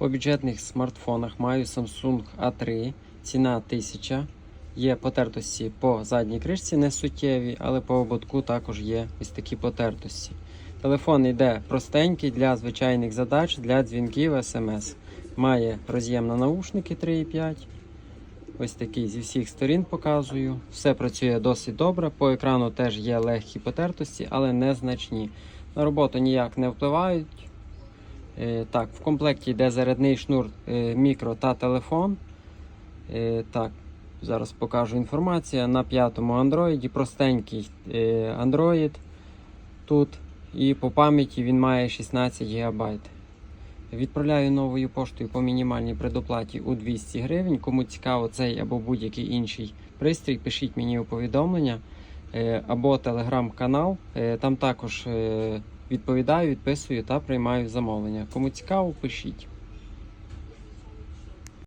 По бюджетних смартфонах маю Samsung A3, ціна 1000. Є потертості по задній кришці не суттєві, але по ободку також є ось такі потертості. Телефон йде простенький для звичайних задач, для дзвінків, смс. Має роз'єм на наушники 3,5. Ось такий зі всіх сторін показую. Все працює досить добре. По екрану теж є легкі потертості, але незначні. На роботу ніяк не впливають. Е, так, в комплекті йде зарядний шнур е, мікро та телефон. Е, так, зараз покажу інформацію. На п'ятому Android, простенький Android тут. І по пам'яті він має 16 ГБ. Відправляю новою поштою по мінімальній предоплаті у 200 гривень. Кому цікаво цей або будь-який інший пристрій, пишіть мені у повідомлення або телеграм-канал. Там також відповідаю, відписую та приймаю замовлення. Кому цікаво, пишіть.